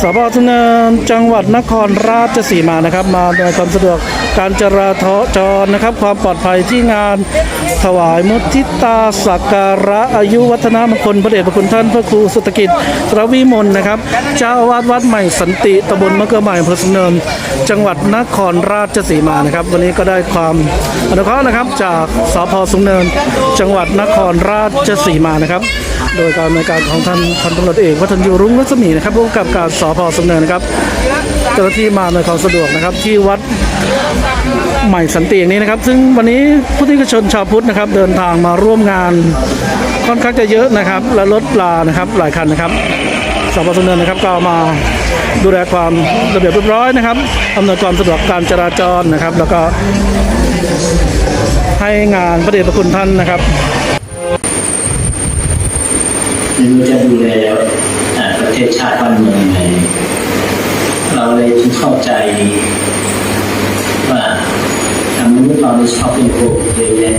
สพสุนเนินจังหวัดนครราชสีมานะครับ มาในวยความสะดวกการจราจรนะครับ ความปลอดภัยที่งานถวายมุทิตาสักการะอายุวัฒนมงคลพระเดชพระคุณท่านพระครูสุตกิจสรวิมลนะครับ เจ้าอาวาสวัดใหม่สันติตำบลมะเกลือใหม่อำเภอสุนเนินจังหวัดนครราชสีมานะครับ วันนี้ก็ได้ความอนุเคราะห์นะครับ จากสพสุนเนิน จังหวัดนครราชสีมานะครับ โดยการดำเนินการของท่านพันตำรวจเอกวัฒนยูรุ่งรัศมีนะครับผู้กำกับการสพสุนเนินนะครับเจ้าหน้าที่มาในความสะดวกนะครับที่วัดใหม่สันติอย่างนี้นะครับ ซึ่งวันนี้ผู้ที่กชนชาวพุทธนะครับ เดินทางมาร่วมงานค่อนข้างจะเยอะนะครับ และรถลานะครับหลายคันนะครับสพสุนเนินนะครับก็มาดูแลความระเบียบเรียบร้อยนะครับอำนวยความสะดวกการจราจรนะครับ แล้วก็ให้งานพระเดชพระคุณท่านนะครับ ไม่รู้จะดูแลประเทศชาติบ้านเมืองยังไงเราเลยจึงเข้าใจว่าทางมนุษย์เราได้ชอบเป็นโกเยอะแยะ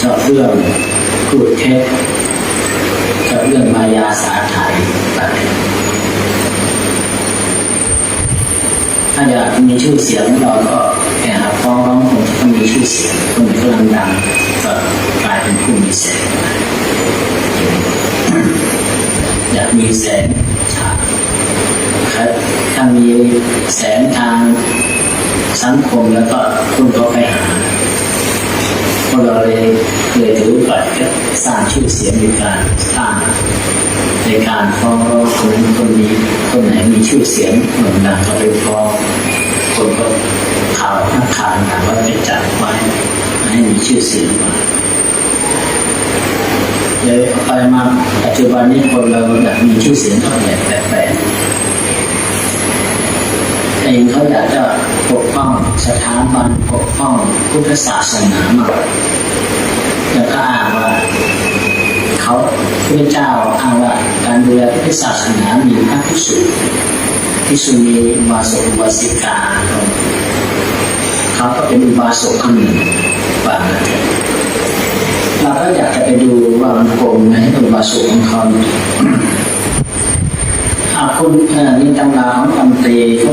ชอบเรื่องพูดเท็จชอบเรื่องมายาสาไทยไปถ้าอยากมีชื่อเสียงเราก็แค่หาฟ้องร้องคนที่เขา มีชื่อเสียงคนที่กำลังดังก็กลายเป็นผู้มีแสงอยากมีแสงฉาครับถ้ามีแสงทางสังคมแล้วก็คุณก็ไปหาพวกเราเลยเลยถือโอกาสก็สร้างชื่อเสียงในการสร้างในการฟ้องร้องคนคนนี้คนไหนมีชื่อเสียงโด่งดังก็ไปฟ้อง คนก็ข่าวนักข่าวต่างว่าไปจับไว้ให้มีชื่อเสียงมาเลยเอาไปมาปัจจุบันนี้คนเราอยากมีชื่อเสียงก็แบบแปลกๆเองเขาอยากจะปกป้องสถาบันปกป้องพุทธศาสนามาแล้วก็อ้างว่าเขาพระเจ้าอ้างว่าการดูแลพุทธศาสนามีพระภิกษุ ภิกษุณีอุบาสกอุบาสิกาเขาก็เป็นอุบาสกคนหนึ่งบางเราก็อยากจะไปดูว่ามันโกงไหมอุบาสกของเขาอาคุณนี่ตำราของตำเตเขา